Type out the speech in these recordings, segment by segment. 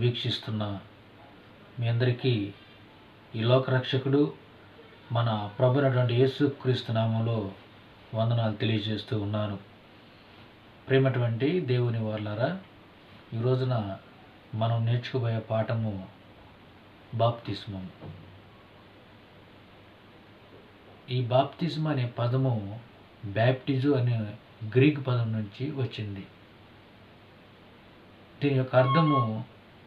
వీక్షిస్తున్న మీ అందరికీ ఈ లోక రక్షకుడు మన ప్రభునటువంటి యేసు క్రీస్తు నామంలో వందనాలు తెలియజేస్తూ ఉన్నాను. ప్రేమటువంటి దేవుని వాళ్ళారా ఈ రోజున మనం నేర్చుకోబోయే పాఠము బాప్తిస్మం ఈ బాప్తిజం అనే పదము బ్యాప్టిజు అనే గ్రీక్ పదం నుంచి వచ్చింది. దీని యొక్క అర్థము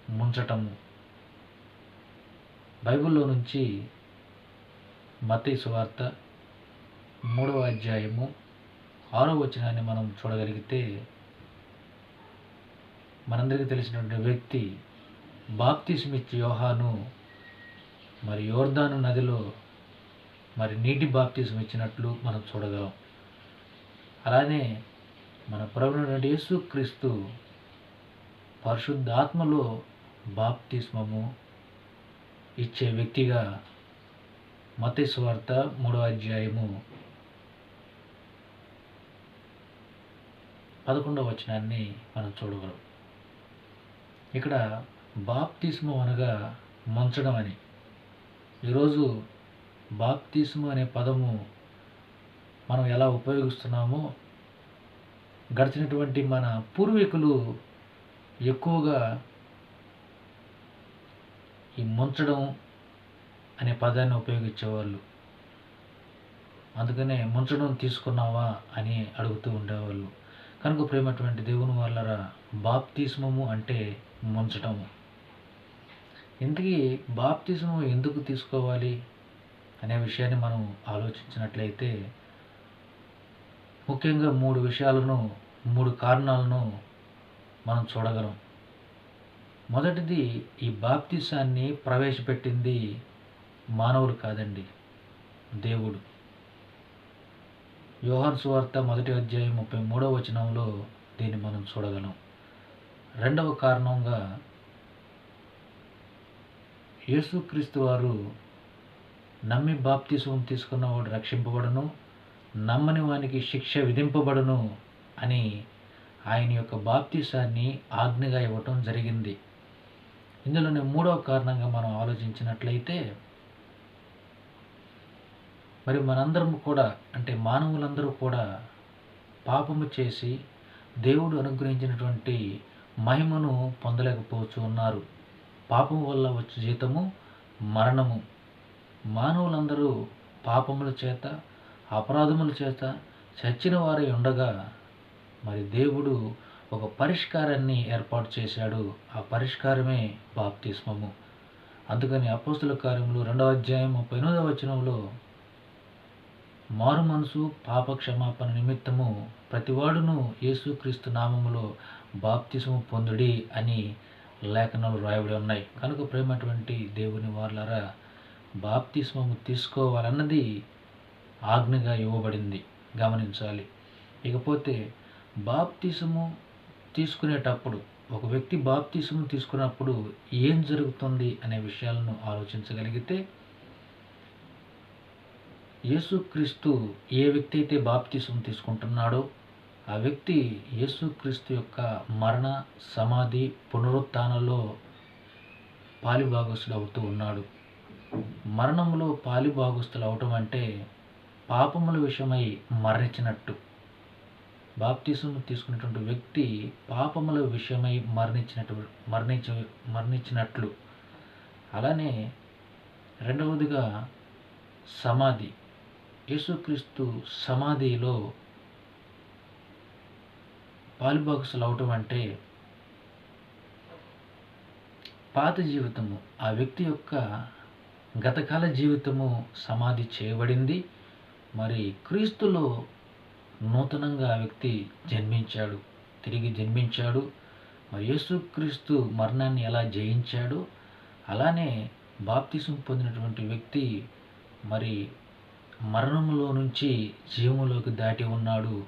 ముంచటము. బైబిల్లో నుంచి మతీ సువార్త మూడవ అధ్యాయము ఆరో వచనాన్ని మనం చూడగలిగితే మనందరికీ తెలిసినటువంటి వ్యక్తి బాప్తిస్మిచ్ యోహాను మరి యోర్దాను నదిలో మరి నీటి బాప్తిజం ఇచ్చినట్లు మనం చూడగలం. అలానే మన ప్రభుత్వ యేసు క్రీస్తు పరిశుద్ధాత్మలో బాప్తిస్మము ఇచ్చే వ్యక్తిగా మతస్వార్త మూడో అధ్యాయము పదకొండవ వచనాన్ని మనం చూడగలం. ఇక్కడ బాప్తిస్మం అనగా ముంచడం అని. ఈరోజు బాప్తిస్ము అనే పదము మనం ఎలా ఉపయోగిస్తున్నామో గడిచినటువంటి మన పూర్వీకులు ఎక్కువగా ఈ ముంచడం అనే పదాన్ని ఉపయోగించేవాళ్ళు. అందుకనే ముంచడం తీసుకున్నావా అని అడుగుతూ ఉండేవాళ్ళు. కనుక ప్రేమటువంటి దేవుని వాళ్ళరా బాప్తిస్మము అంటే ముంచటము. ఇంతకీ బాప్తిస్మం ఎందుకు తీసుకోవాలి అనే విషయాన్ని మనం ఆలోచించినట్లయితే ముఖ్యంగా మూడు విషయాలను మూడు కారణాలను మనం చూడగలం. మొదటిది ఈ బాప్తిసాన్ని ప్రవేశపెట్టింది మానవులు కాదండి దేవుడు. యోహాన్ సువార్త మొదటి అధ్యాయం ముప్పై మూడవ వచనంలో దీన్ని మనం చూడగలం. రెండవ కారణంగా యేసుక్రీస్తు వారు నమ్మి బాప్తిసం తీసుకున్నవాడు రక్షింపబడును నమ్మని వానికి శిక్ష విధింపబడును అని ఆయన యొక్క బాప్తిసాన్ని ఆజ్ఞగా ఇవ్వటం జరిగింది. ఇందులోనే మూడవ కారణంగా మనం ఆలోచించినట్లయితే మరి మనందరం కూడా అంటే మానవులందరూ కూడా పాపము చేసి దేవుడు అనుగ్రహించినటువంటి మహిమను పొందలేకపోవచ్చు ఉన్నారు పాపం వల్ల వచ్చే జీతము మరణము. మానవులందరూ పాపముల చేత అపరాధముల చేత చచ్చిన వారై ఉండగా మరి దేవుడు ఒక పరిష్కారాన్ని ఏర్పాటు చేశాడు. ఆ పరిష్కారమే బాప్తిస్మము. అందుకని అపోస్తుల కార్యములు రెండవ అధ్యాయం ముప్పై ఎనిమిదవ వచనంలో మారు మనసు పాప క్షమాపణ నిమిత్తము ప్రతివాడును యేసుక్రీస్తు నామములో బాప్తిసము పొందుడి అని లేఖనాలు రాయబడి ఉన్నాయి. కనుక ప్రేమటువంటి దేవుని వాళ్ళారా బాప్తిస్మము తీసుకోవాలన్నది ఆజ్ఞగా ఇవ్వబడింది. గమనించాలి. ఇకపోతే బాప్తిసము తీసుకునేటప్పుడు ఒక వ్యక్తి బాప్తీసం తీసుకున్నప్పుడు ఏం జరుగుతుంది అనే విషయాలను ఆలోచించగలిగితే యేసుక్రీస్తు ఏ వ్యక్తి అయితే బాప్తీసం తీసుకుంటున్నాడో ఆ వ్యక్తి యేసుక్రీస్తు యొక్క మరణ సమాధి పునరుత్థానంలో పాలిభాగస్తుడు అవుతూ ఉన్నాడు. మరణంలో పాలిభాగస్తులు అవటం అంటే పాపముల విషయమై మరణించినట్టు. బాప్తిసం తీసుకున్నటువంటి వ్యక్తి పాపముల విషయమై మరణించినట్టు మరణించ మరణించినట్లు. అలానే రెండవదిగా సమాధి. యేసుక్రీస్తు సమాధిలో పాలుబాక్సులు అవటం అంటే పాత జీవితము ఆ వ్యక్తి యొక్క గతకాల జీవితము సమాధి చేయబడింది. మరి క్రీస్తులో నూతనంగా ఆ వ్యక్తి జన్మించాడు. తిరిగి జన్మించాడు. మరి యేసుక్రీస్తు మరణాన్ని ఎలా జయించాడో? అలానే బాప్తిసం పొందినటువంటి వ్యక్తి మరి మరణంలో నుంచి జీవంలోకి దాటి ఉన్నాడు.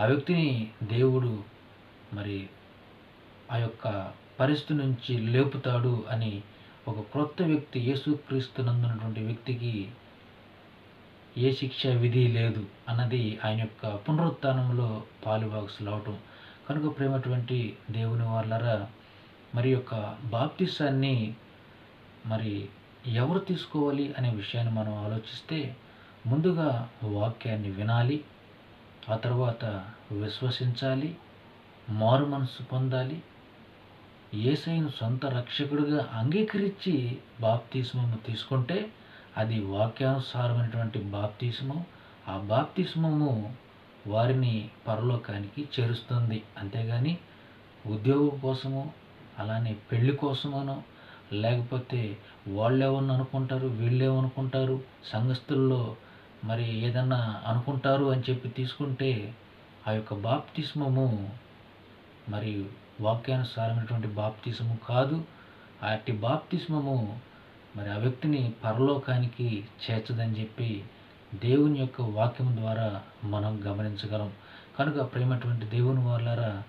ఆ వ్యక్తిని దేవుడు మరి ఆ యొక్క పరిస్థితి నుంచి లేపుతాడు అని ఒక క్రొత్త వ్యక్తి యేసుక్రీస్తు నందునటువంటి వ్యక్తికి ఏ శిక్ష విధి లేదు అన్నది ఆయన యొక్క పునరుత్థానంలో పాలుభాగసులు అవటం కనుక ప్రేమటువంటి దేవుని వాళ్ళరా మరి యొక్క బాప్తిసాన్ని మరి ఎవరు తీసుకోవాలి అనే విషయాన్ని మనం ఆలోచిస్తే ముందుగా వాక్యాన్ని వినాలి ఆ తర్వాత విశ్వసించాలి మారు మనసు పొందాలి ఏసైను సొంత రక్షకుడిగా అంగీకరించి బాప్తిస్మము తీసుకుంటే అది వాక్యానుసారమైనటువంటి బాప్తిస్మం. ఆ బాప్తిస్మము వారిని పరలోకానికి చేరుస్తుంది. అంతేగాని ఉద్యోగం కోసము అలానే పెళ్ళి కోసమనో లేకపోతే వాళ్ళేమని అనుకుంటారు వీళ్ళేమనుకుంటారు సంఘస్థుల్లో మరి ఏదన్నా అనుకుంటారు అని చెప్పి తీసుకుంటే ఆ యొక్క బాప్తిస్మము మరి వాక్యానుసారమైనటువంటి బాప్తిస్మము కాదు. అట్టి బాప్తిస్మము మరి ఆ వ్యక్తిని పరలోకానికి చేర్చదని చెప్పి దేవుని యొక్క వాక్యం ద్వారా మనం గమనించగలం. కనుక ప్రేమటువంటి దేవుని వాళ్ళారా